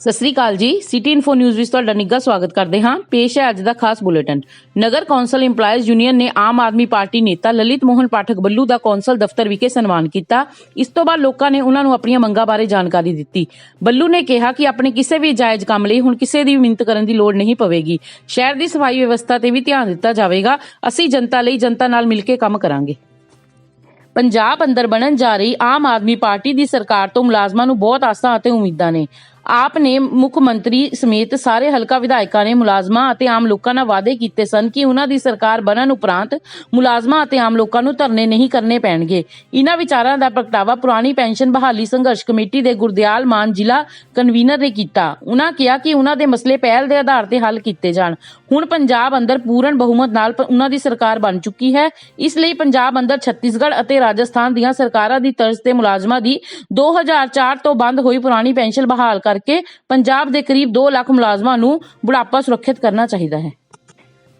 ਸਤਿ ਸ੍ਰੀ ਅਕਾਲ ਜੀ। City info news ਵਿੱਚ ਤੁਹਾਡਾ ਨਿੱਘਾ ਸਵਾਗਤ ਕਰਦੇ ਹਾਂ। ਪੇਸ਼ ਹੈ ਅੱਜ ਦਾ ਖਾਸ ਬੁਲੇਟਿਨ। ਨਗਰ ਕੌਂਸਲ EMPLOYEES ਯੂਨੀਅਨ ਨੇ ਆਮ ਆਦਮੀ ਪਾਰਟੀ ਨੇਤਾ ਲਲਿਤ ਮੋਹਨ ਪਾਠਕ ਬੱਲੂ ਦਾ ਕੌਂਸਲ ਦਫ਼ਤਰ ਵਿਖੇ ਸਨਮਾਨ ਕੀਤਾ। ਇਸ ਤੋਂ ਬਾਅਦ ਲੋਕਾਂ ਨੇ ਉਹਨਾਂ ਨੂੰ ਆਪਣੀਆਂ ਮੰਗਾਂ ਬਾਰੇ ਜਾਣਕਾਰੀ ਦਿੱਤੀ। ਬੱਲੂ ਨੇ ਕਿਹਾ ਕਿ ਆਪਣੇ ਕਿਸੇ ਵੀ ਜਾਇਜ਼ ਕੰਮ ਲਈ ਹੁਣ ਕਿਸੇ ਦੀ ਵੀ ਕਰਨ ਦੀ ਲੋੜ ਨਹੀਂ ਪਵੇਗੀ। ਸ਼ਹਿਰ ਦੀ ਸਫ਼ਾਈ ਵਿਵਸਥਾ ਤੇ ਵੀ ਧਿਆਨ ਦਿੱਤਾ ਜਾਵੇਗਾ। ਅਸੀਂ ਜਨਤਾ ਲਈ ਜਨਤਾ ਨਾਲ ਮਿਲ ਕੇ ਕੰਮ ਕਰਾਂਗੇ। ਪੰਜਾਬ ਅੰਦਰ ਬਣਨ ਜਾ ਰਹੀ ਆਮ ਆਦਮੀ ਪਾਰਟੀ ਦੀ ਸਰਕਾਰ ਤੋਂ ਮੁਲਾਜ਼ਮਾਂ ਨੂੰ ਬਹੁਤ ਆਸਾਂ ਅਤੇ ਉਮੀਦਾਂ ਨੇ। ਆਪ ਨੇ ਮੁੱਖ ਮੰਤਰੀ ਸਮੇਤ ਸਾਰੇ ਹਲਕਾ ਵਿਧਾਇਕਾਂ ਨੇ ਮੁਲਾਜ਼ਮਾਂ ਅਤੇ ਆਮ ਲੋਕਾਂ ਨਾਲ ਵਾਅਦੇ ਕੀਤੇ ਸਨ ਕਿ ਉਹਨਾਂ ਦੀ ਸਰਕਾਰ ਬਣਨ ਉਪਰੰਤ ਮੁਲਾਜ਼ਮਾਂ ਅਤੇ ਆਮ ਲੋਕਾਂ ਨੂੰ ਧਰਨੇ ਨਹੀਂ ਕਰਨੇ ਪੈਣਗੇ। ਇਹਨਾਂ ਵਿਚਾਰਾਂ ਦਾ ਪ੍ਰਗਟਾਵਾ ਪੁਰਾਣੀ ਪੈਨਸ਼ਨ ਬਹਾਲੀ ਸੰਘਰਸ਼ ਕਮੇਟੀ ਦੇ ਗੁਰਦਿਆਲ ਮਾਨ ਜ਼ਿਲ੍ਹਾ ਕਨਵੀਨਰ ਨੇ ਕੀਤਾ। ਉਹਨਾਂ ਕਿਹਾ ਕਿ ਉਹਨਾਂ ਦੇ ਮਸਲੇ ਪਹਿਲ ਦੇ ਆਧਾਰ ਤੇ ਹੱਲ ਕੀਤੇ ਜਾਣ। ਹੁਣ ਪੰਜਾਬ ਅੰਦਰ ਪੂਰਨ ਬਹੁਮਤ ਨਾਲ ਉਹਨਾਂ ਦੀ ਸਰਕਾਰ ਬਣ ਚੁੱਕੀ ਹੈ। ਇਸ ਲਈ ਪੰਜਾਬ ਅੰਦਰ ਛੱਤੀਸਗੜ੍ਹ ਅਤੇ ਰਾਜਸਥਾਨ ਦੀਆਂ ਸਰਕਾਰਾਂ ਦੀ ਤਰਜ਼ ਤੇ ਮੁਲਾਜ਼ਮਾਂ ਦੀ 2004 ਤੋਂ ਬੰਦ ਹੋਈ ਪੁਰਾਣੀ ਪੈਨਸ਼ਨ ਬਹਾਲ ਕਰਕੇ ਪੰਜਾਬ ਦੇ ਕਰੀਬ 2 ਲੱਖ ਮੁਲਾਜ਼ਮਾਂ ਨੂੰ ਬੁਢਾਪਾ ਸੁਰੱਖਿਅਤ ਕਰਨਾ ਚਾਹੀਦਾ ਹੈ।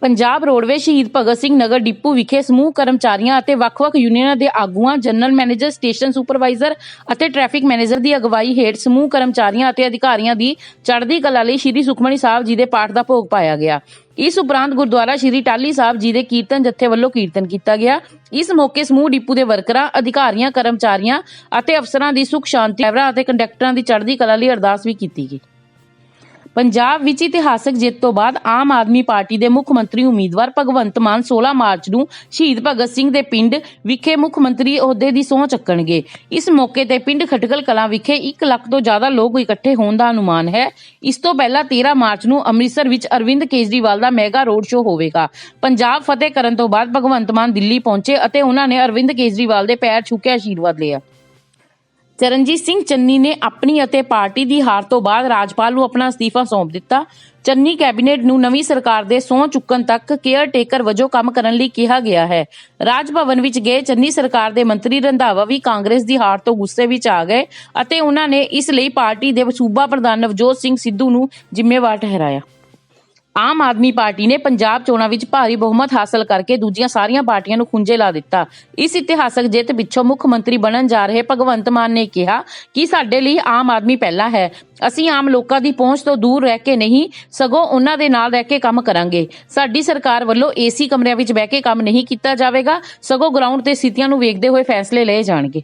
ਪੰਜਾਬ ਰੋਡਵੇ ਸ਼ਹੀਦ ਭਗਤ ਸਿੰਘ ਨਗਰ ਡਿਪੂ ਵਿਖੇ ਸਮੂਹ ਕਰਮਚਾਰੀਆਂ ਅਤੇ ਵੱਖ-ਵੱਖ ਯੂਨੀਅਨਾਂ ਦੇ ਆਗੂਆਂ, ਜਨਰਲ ਮੈਨੇਜਰ, ਸਟੇਸ਼ਨ ਸੁਪਰਵਾਈਜ਼ਰ ਅਤੇ ਟ੍ਰੈਫਿਕ ਮੈਨੇਜਰ ਦੀ ਅਗਵਾਈ ਹੇਠ ਸਮੂਹ ਕਰਮਚਾਰੀਆਂ ਅਤੇ ਅਧਿਕਾਰੀਆਂ ਦੀ ਚੜ੍ਹਦੀ ਕਲਾ ਲਈ ਸ਼੍ਰੀ ਸੁਖਮਣੀ ਸਾਹਿਬ ਜੀ ਦੇ ਪਾਠ ਦਾ ਭੋਗ ਪਾਇਆ ਗਿਆ। ਇਸ ਉਪਰੰਤ ਗੁਰਦੁਆਰਾ ਸ਼੍ਰੀ ਟਾਲੀ ਸਾਹਿਬ ਜੀ ਦੇ ਕੀਰਤਨ ਜਥੇ ਵੱਲੋਂ ਕੀਰਤਨ ਕੀਤਾ ਗਿਆ। ਇਸ ਮੌਕੇ ਸਮੂਹ ਡਿਪੂ ਦੇ ਵਰਕਰਾਂ, ਅਧਿਕਾਰੀਆਂ, ਕਰਮਚਾਰੀਆਂ ਅਤੇ ਅਫਸਰਾਂ ਦੀ ਸੁਖ ਸ਼ਾਂਤੀ ਡਰਾਈਵਰਾਂ ਅਤੇ ਕੰਡਕਟਰਾਂ ਦੀ ਚੜ੍ਹਦੀ ਕਲਾ ਲਈ ਅਰਦਾਸ ਵੀ ਕੀਤੀ ਗਈ। ਪੰਜਾਬ ਵਿੱਚ ਇਤਿਹਾਸਕ ਜਿੱਤ ਤੋਂ ਬਾਅਦ ਆਮ ਆਦਮੀ ਪਾਰਟੀ ਦੇ ਮੁੱਖ ਮੰਤਰੀ ਉਮੀਦਵਾਰ ਭਗਵੰਤ ਮਾਨ 16 ਮਾਰਚ ਨੂੰ ਸ਼ਹੀਦ ਭਗਤ ਸਿੰਘ ਦੇ ਪਿੰਡ ਵਿਖੇ ਮੁੱਖ ਮੰਤਰੀ ਅਹੁਦੇ ਦੀ ਸਹੁੰ ਚੱਕਣਗੇ। ਇਸ ਮੌਕੇ ਤੇ ਪਿੰਡ ਖਟਕਲ ਕਲਾਂ ਵਿਖੇ 1 ਲੱਖ ਤੋਂ ਜ਼ਿਆਦਾ ਲੋਕ ਇਕੱਠੇ ਹੋਣ ਦਾ ਅਨੁਮਾਨ ਹੈ। ਇਸ ਤੋਂ ਪਹਿਲਾਂ 13 ਮਾਰਚ ਨੂੰ ਅੰਮ੍ਰਿਤਸਰ ਵਿੱਚ ਅਰਵਿੰਦ ਕੇਜਰੀਵਾਲ ਦਾ ਮੈਗਾ ਰੋਡ ਸ਼ੋਅ ਹੋਵੇਗਾ। ਪੰਜਾਬ ਫਤਿਹ ਕਰਨ ਤੋਂ ਬਾਅਦ ਭਗਵੰਤ ਮਾਨ ਦਿੱਲੀ ਪਹੁੰਚੇ ਅਤੇ ਉਹਨਾਂ ਨੇ ਅਰਵਿੰਦ ਕੇਜਰੀਵਾਲ ਦੇ ਪੈਰ ਛੂ ਕੇ ਆਸ਼ੀਰਵਾਦ ਲਿਆ। ਚਰਨਜੀਤ ਸਿੰਘ ਚੰਨੀ ਨੇ ਆਪਣੀ ਅਤੇ ਪਾਰਟੀ ਦੀ ਹਾਰ ਤੋਂ ਬਾਅਦ ਰਾਜਪਾਲ ਨੂੰ ਆਪਣਾ ਅਸਤੀਫਾ ਸੌਂਪ ਦਿੱਤਾ। ਚੰਨੀ ਕੈਬਨਿਟ ਨੂੰ ਨਵੀਂ ਸਰਕਾਰ ਦੇ ਸਹੁੰ ਚੁੱਕਣ ਤੱਕ ਕੇਅਰ ਟੇਕਰ ਵਜੋਂ ਕੰਮ ਕਰਨ ਲਈ ਕਿਹਾ ਗਿਆ ਹੈ। ਰਾਜ ਭਵਨ ਵਿੱਚ ਗਏ ਚੰਨੀ ਸਰਕਾਰ ਦੇ ਮੰਤਰੀ ਰੰਧਾਵਾ ਵੀ ਕਾਂਗਰਸ ਦੀ ਹਾਰ ਤੋਂ ਗੁੱਸੇ ਵਿੱਚ ਆ ਗਏ ਅਤੇ ਉਹਨਾਂ ਨੇ ਇਸ ਲਈ ਪਾਰਟੀ ਦੇ ਸੂਬਾ ਪ੍ਰਧਾਨ ਨਵਜੋਤ ਸਿੰਘ ਸਿੱਧੂ ਨੂੰ ਜ਼ਿੰਮੇਵਾਰ ਠਹਿਰਾਇਆ। ਆਮ ਆਦਮੀ ਪਾਰਟੀ ਨੇ ਪੰਜਾਬ ਚੋਣਾਂ ਵਿੱਚ ਭਾਰੀ ਬਹੁਮਤ ਹਾਸਲ ਕਰਕੇ ਦੂਜੀਆਂ ਸਾਰੀਆਂ ਪਾਰਟੀਆਂ ਨੂੰ ਖੁੰਝੇ ਲਾ ਦਿੱਤਾ। ਇਸ ਇਤਿਹਾਸਕ ਜਿੱਤ ਪਿੱਛੋਂ ਮੁੱਖ ਮੰਤਰੀ ਬਣਨ ਜਾ ਰਹੇ ਭਗਵੰਤ ਮਾਨ ਨੇ ਕਿਹਾ ਕਿ ਸਾਡੇ ਲਈ ਆਮ ਆਦਮੀ ਪਹਿਲਾ ਹੈ। ਅਸੀਂ ਆਮ ਲੋਕਾਂ ਦੀ ਪਹੁੰਚ ਤੋਂ ਦੂਰ ਰਹਿ ਕੇ ਨਹੀਂ, ਸਗੋਂ ਉਹਨਾਂ ਦੇ ਨਾਲ ਰਹਿ ਕੇ ਕੰਮ ਕਰਾਂਗੇ। ਸਾਡੀ ਸਰਕਾਰ ਵੱਲੋਂ ਏਸੀ ਕਮਰਿਆਂ ਵਿੱਚ ਬਹਿ ਕੇ ਕੰਮ ਨਹੀਂ ਕੀਤਾ ਜਾਵੇਗਾ, ਸਗੋਂ ਗਰਾਊਂਡ ਤੇ ਸਥਿਤੀਆਂ ਨੂੰ ਵੇਖਦੇ ਹੋਏ ਫੈਸਲੇ ਲਏ ਜਾਣਗੇ।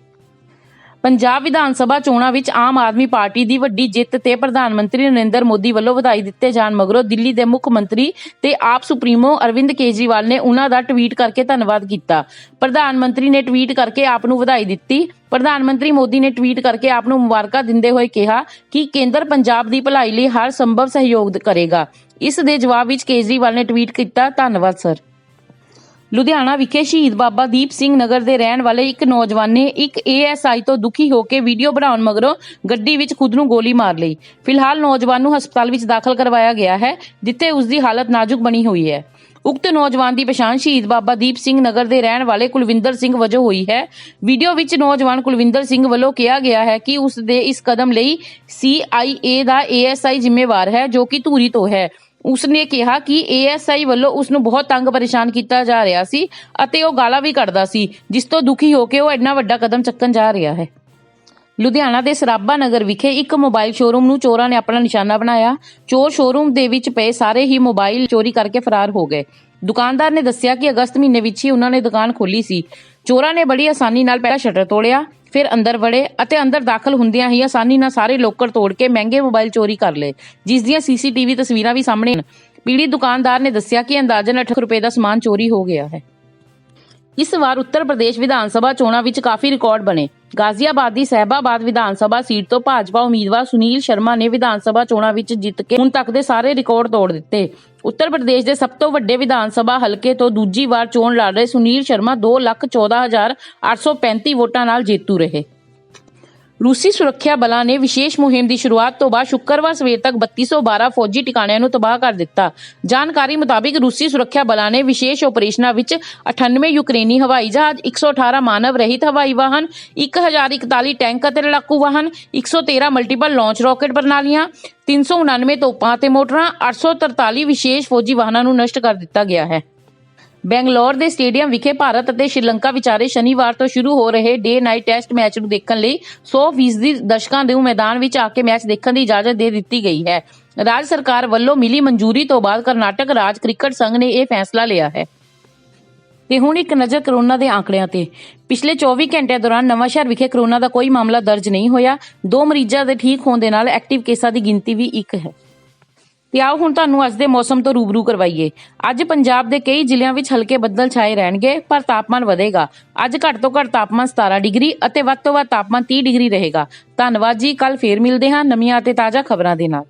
ਪੰਜਾਬ ਵਿਧਾਨ ਸਭਾ ਚੋਣਾਂ ਵਿੱਚ ਆਮ ਆਦਮੀ ਪਾਰਟੀ ਦੀ ਵੱਡੀ ਜਿੱਤ ਤੇ ਪ੍ਰਧਾਨ ਮੰਤਰੀ ਨਰਿੰਦਰ ਮੋਦੀ ਵੱਲੋਂ ਵਧਾਈ ਦਿੱਤੇ ਜਾਣ ਮਗਰੋਂ ਦਿੱਲੀ ਦੇ ਮੁੱਖ ਮੰਤਰੀ ਤੇ ਆਪ ਸੁਪਰੀਮੋ ਅਰਵਿੰਦ ਕੇਜਰੀਵਾਲ ਨੇ ਉਹਨਾਂ ਦਾ ਟਵੀਟ ਕਰਕੇ ਧੰਨਵਾਦ ਕੀਤਾ। ਪ੍ਰਧਾਨ ਮੰਤਰੀ ਨੇ ਟਵੀਟ ਕਰਕੇ ਆਪ ਨੂੰ ਵਧਾਈ ਦਿੱਤੀ। ਪ੍ਰਧਾਨ ਮੰਤਰੀ ਮੋਦੀ ਨੇ ਟਵੀਟ ਕਰਕੇ ਆਪ ਨੂੰ ਮੁਬਾਰਕਾਂ ਦਿੰਦੇ ਹੋਏ ਕਿਹਾ ਕਿ ਕੇਂਦਰ ਪੰਜਾਬ ਦੀ ਭਲਾਈ ਲਈ ਹਰ ਸੰਭਵ ਸਹਿਯੋਗ ਕਰੇਗਾ। ਇਸ ਦੇ ਜਵਾਬ ਵਿੱਚ ਕੇਜਰੀਵਾਲ ਨੇ ਟਵੀਟ ਕੀਤਾ, ਧੰਨਵਾਦ, ਸਰ। ਲੁਧਿਆਣਾ ਵਿਖੇ ਸ਼ਹੀਦ ਬਾਬਾ ਦੀਪ ਸਿੰਘ ਨਗਰ ਦੇ ਰਹਿਣ ਵਾਲੇ ਇੱਕ ਨੌਜਵਾਨ ਨੇ ਇੱਕ ਏਐਸਆਈ ਤੋਂ ਦੁਖੀ ਹੋ ਕੇ ਵੀਡੀਓ ਬਣਾਉਣ ਮਗਰੋਂ ਗੱਡੀ ਵਿੱਚ ਖੁਦ ਨੂੰ ਗੋਲੀ ਮਾਰ ਲਈ। ਫਿਲਹਾਲ ਨੌਜਵਾਨ ਨੂੰ ਹਸਪਤਾਲ ਵਿੱਚ ਦਾਖਲ ਕਰਵਾਇਆ ਗਿਆ ਹੈ, ਜਿੱਥੇ ਉਸ ਦੀ ਹਾਲਤ ਨਾਜ਼ੁਕ ਬਣੀ ਹੋਈ ਹੈ। ਉਕਤ ਨੌਜਵਾਨ ਦੀ ਪਛਾਣ ਸ਼ਹੀਦ ਬਾਬਾ ਦੀਪ ਸਿੰਘ ਨਗਰ ਦੇ ਰਹਿਣ ਵਾਲੇ ਕੁਲਵਿੰਦਰ ਸਿੰਘ ਵਜੋਂ ਹੋਈ ਹੈ। ਵੀਡੀਓ ਵਿੱਚ ਨੌਜਵਾਨ ਕੁਲਵਿੰਦਰ ਸਿੰਘ ਵੱਲੋਂ ਕਿਹਾ ਗਿਆ ਹੈ ਕਿ ਉਸ ਦੇ ਇਸ ਕਦਮ ਲਈ ਸੀਆਈਏ ਦਾ ਏਐਸਆਈ ਜ਼ਿੰਮੇਵਾਰ ਹੈ, ਜੋ ਕਿ ਧੂਰੀ ਤੋਂ ਹੈ। ਉਸ ਕਿਹਾ ਕਿ ਏਐਸਆਈ ਵੱਲੋਂ ਉਸ ਨੂੰ ਬਹੁਤ ਤੰਗ ਪਰੇਸ਼ਾਨ ਕੀਤਾ ਜਾ ਰਿਹਾ ਸੀ ਅਤੇ ਉਹ ਗਾਲਾਂ ਵੀ ਕੱਢਦਾ ਸੀ, ਜਿਸ ਤੋਂ ਦੁਖੀ ਹੋ ਕੇ ਉਹ ਇੰਨਾ ਵੱਡਾ ਕਦਮ ਚੱਕਣ ਜਾ ਰਿਹਾ ਹੈ। ਲੁਧਿਆਣਾ ਦੇ ਸਰਾਭਾ ਨਗਰ ਵਿਖੇ ਇੱਕ ਮੋਬਾਈਲ ਸ਼ੋਰੂਮ ਨੂੰ ਚੋਰਾਂ ਨੇ ਆਪਣਾ ਨਿਸ਼ਾਨਾ ਬਣਾਇਆ। ਚੋਰ ਸ਼ੋਰੂਮ ਦੇ ਵਿੱਚ ਪਏ ਸਾਰੇ ਹੀ ਮੋਬਾਈਲ ਚੋਰੀ ਕਰਕੇ ਫਰਾਰ ਹੋ ਗਏ। ਦੁਕਾਨਦਾਰ ਨੇ ਦੱਸਿਆ ਕਿ ਅਗਸਤ ਮਹੀਨੇ ਵਿੱਚ ਹੀ ਉਹਨਾਂ ਨੇ ਦੁਕਾਨ ਖੋਲੀ ਸੀ। ਚੋਰਾਂ ਨੇ ਬੜੀ ਆਸਾਨੀ ਨਾਲ ਪਹਿਲਾਂ ਸ਼ਟਰ ਤੋੜਿਆ ਫਿਰ ਅੰਦਰ ਵੜੇ ਅਤੇ ਅੰਦਰ ਦਾਖਲ ਹੁੰਦਿਆਂ ਹੀ ਆਸਾਨੀ ਨਾਲ ਸਾਰੇ ਲੋਕਰ ਤੋੜ ਕੇ ਮਹਿੰਗੇ ਮੋਬਾਈਲ ਚੋਰੀ ਕਰ ਲਏ, ਜਿਸ ਦੀਆਂ ਸੀਸੀਟੀਵੀ ਤਸਵੀਰਾਂ ਵੀ ਸਾਹਮਣੇ ਹਨ ਪੀੜੀ ਦੁਕਾਨਦਾਰ ਨੇ ਦੱਸਿਆ ਕਿ ਅੰਦਾਜ਼ਨ 8 ਰੁਪਏ ਦਾ ਸਮਾਨ ਚੋਰੀ ਹੋ ਗਿਆ ਹੈ। ਇਸ ਵਾਰ ਉੱਤਰ ਪ੍ਰਦੇਸ਼ ਵਿਧਾਨ ਸਭਾ ਚੋਣਾਂ ਵਿੱਚ ਕਾਫੀ ਰਿਕਾਰਡ ਬਣੇ। ਗਾਜ਼ੀਆਬਾਦ ਦੀ ਸਹਿਬਾਬਾਦ ਵਿਧਾਨ ਸਭਾ ਸੀਟ ਤੋਂ ਭਾਜਪਾ ਉਮੀਦਵਾਰ ਸੁਨੀਲ ਸ਼ਰਮਾ ਨੇ ਵਿਧਾਨ ਸਭਾ ਚੋਣਾਂ ਵਿੱਚ ਜਿੱਤ ਕੇ ਹੁਣ ਤੱਕ ਦੇ ਸਾਰੇ ਰਿਕਾਰਡ ਤੋੜ ਦਿੱਤੇ। ਉੱਤਰ ਪ੍ਰਦੇਸ਼ ਦੇ ਸਭ ਤੋਂ ਵੱਡੇ ਵਿਧਾਨ ਸਭਾ ਹਲਕੇ ਤੋਂ ਦੂਜੀ ਵਾਰ ਚੋਣ ਲੜ ਰਹੇ ਸੁਨੀਲ ਸ਼ਰਮਾ 214835 ਵੋਟਾਂ ਨਾਲ ਜੇਤੂ ਰਹੇ। ਰੂਸੀ ਸੁਰੱਖਿਆ ਬਲਾਂ ਨੇ ਵਿਸ਼ੇਸ਼ ਮੁਹਿੰਮ ਦੀ ਸ਼ੁਰੂਆਤ ਤੋਂ ਬਾਅਦ ਸ਼ੁੱਕਰਵਾਰ ਸਵੇਰ ਤੱਕ 3212 ਫੌਜੀ ਟਿਕਾਣਿਆਂ ਨੂੰ ਤਬਾਹ ਕਰ ਦਿੱਤਾ। ਜਾਣਕਾਰੀ ਮੁਤਾਬਿਕ ਰੂਸੀ ਸੁਰੱਖਿਆ ਬਲਾਂ ਨੇ ਵਿਸ਼ੇਸ਼ ਆਪਰੇਸ਼ਨਾਂ ਵਿੱਚ 98 ਯੂਕਰੇਨੀ ਹਵਾਈ ਜਹਾਜ਼ 118 ਮਾਨਵ ਰਹਿਤ ਹਵਾਈ ਵਾਹਨ 1041 ਟੈਂਕ ਅਤੇ ਲੜਾਕੂ ਵਾਹਨ 113 ਮਲਟੀਪਲ ਲਾਂਚ ਰਾਕੇਟ ਪ੍ਰਣਾਲੀਆਂ 399 ਤੋਪਾਂ ਅਤੇ ਮੋਟਰਾਂ 843 ਵਿਸ਼ੇਸ਼ ਫੌਜੀ ਵਾਹਨਾਂ ਨੂੰ ਨਸ਼ਟ ਕਰ ਦਿੱਤਾ ਗਿਆ ਹੈ। ਬੈਂਗਲੌਰ ਦੇ ਸਟੇਡੀਅਮ ਵਿਖੇ ਭਾਰਤ ਅਤੇ ਸ਼੍ਰੀਲੰਕਾ ਵਿਚਾਰੇ ਸ਼ਨੀਵਾਰ ਤੋਂ ਸ਼ੁਰੂ ਹੋ ਰਹੇ ਡੇ ਨਾਈਟ ਟੈਸਟ ਮੈਚ ਨੂੰ ਦੇਖਣ ਲਈ 100% ਦਰਸ਼ਕਾਂ ਦੇ ਮੈਦਾਨ ਵਿੱਚ ਆ ਕੇ ਮੈਚ ਦੇਖਣ ਦੀ ਇਜਾਜ਼ਤ ਦੇ ਦਿੱਤੀ ਗਈ ਹੈ। ਰਾਜ ਸਰਕਾਰ ਵੱਲੋਂ ਮਿਲੀ ਮਨਜ਼ੂਰੀ ਤੋਂ ਬਾਅਦ ਕਰਨਾਟਕ ਰਾਜ ਕ੍ਰਿਕਟ ਸੰਘ ਨੇ ਇਹ ਫੈਸਲਾ ਲਿਆ ਹੈ। ਤੇ ਹੁਣ ਇੱਕ ਨਜ਼ਰ ਕਰੋਨਾ ਦੇ ਆંકੜਿਆਂ ਤੇ। ਪਿਛਲੇ 24 ਘੰਟਿਆਂ ਦੌਰਾਨ ਨਵਾਂ ਸ਼ਹਿਰ ਵਿਖੇ ਕਰੋਨਾ ਦਾ ਕੋਈ ਮਾਮਲਾ ਦਰਜ ਨਹੀਂ ਹੋਇਆ। ਦੋ ਮਰੀਜ਼ਾਂ ਦੇ ਠੀਕ ਹੋਣ ਦੇ ਨਾਲ ਐਕਟਿਵ ਕੇਸਾਂ ਦੀ ਗਿਣਤੀ ਵੀ ਇੱਕ ਹੈ। ਤੇ ਆਓ ਹੁਣ ਤੁਹਾਨੂੰ ਅੱਜ ਦੇ ਮੌਸਮ ਤੋਂ ਰੂਬਰੂ ਕਰਵਾਈਏ। ਅੱਜ ਪੰਜਾਬ ਦੇ ਕਈ ਜ਼ਿਲ੍ਹਿਆਂ ਵਿੱਚ ਹਲਕੇ ਬੱਦਲ ਛਾਏ ਰਹਿਣਗੇ, ਪਰ ਤਾਪਮਾਨ ਵਧੇਗਾ। ਅੱਜ ਘੱਟ ਤੋਂ ਘੱਟ ਤਾਪਮਾਨ 17 ਡਿਗਰੀ ਅਤੇ ਵੱਧ ਤੋਂ ਵੱਧ ਤਾਪਮਾਨ 30 ਡਿਗਰੀ ਰਹੇਗਾ। ਧੰਨਵਾਦ ਜੀ ਕੱਲ ਫੇਰ ਮਿਲਦੇ ਹਾਂ ਨਵੀਆਂ ਅਤੇ ਤਾਜ਼ਾ ਖਬਰਾਂ ਦੇ ਨਾਲ।